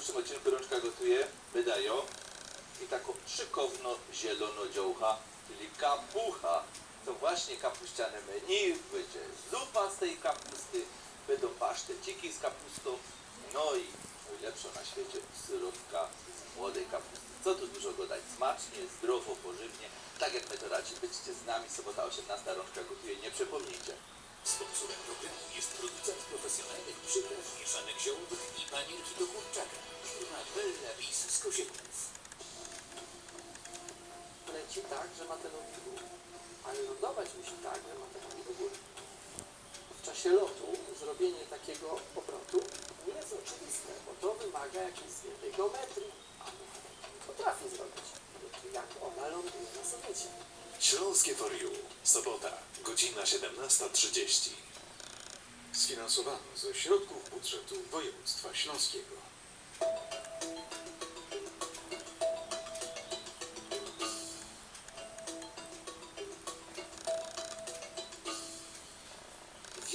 pierwszym odcinku Rączka Gotuje wydają i taką szykowno zielono dziołcha, czyli kapucha. To właśnie kapuściane menu, będzie zupa z tej kapusty, będą paszteciki z kapustą, no i najlepsza na świecie syrupka z młodej kapusty. Co tu dużo gadać, smacznie, zdrowo, pożywnie, tak jak my to radzi. Będziecie z nami, sobota 18, Rączka Gotuje, nie przepomnijcie. Kozieków. leci tak, że ma te nogi w górę. Ale lądować musi tak, że ma te nogi do góry. W czasie lotu zrobienie takiego obrotu nie jest oczywiste, bo to wymaga jakiejś zwiększej geometrii. Potrafi zrobić. Jak ona ląduje na sommicie. Śląskie for. Sobota, godzina 17.30. Sfinansowano ze środków budżetu województwa śląskiego.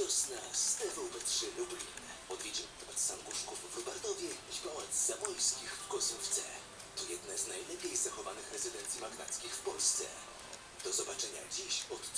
Wiosna z TVP3 Lublin. Odwiedzin Pałac Sanguszków w Rubartowie i Pałac Zamojskich w Kosówce. To jedna z najlepiej zachowanych rezydencji magnackich w Polsce. Do zobaczenia dziś od 13.05 w TV.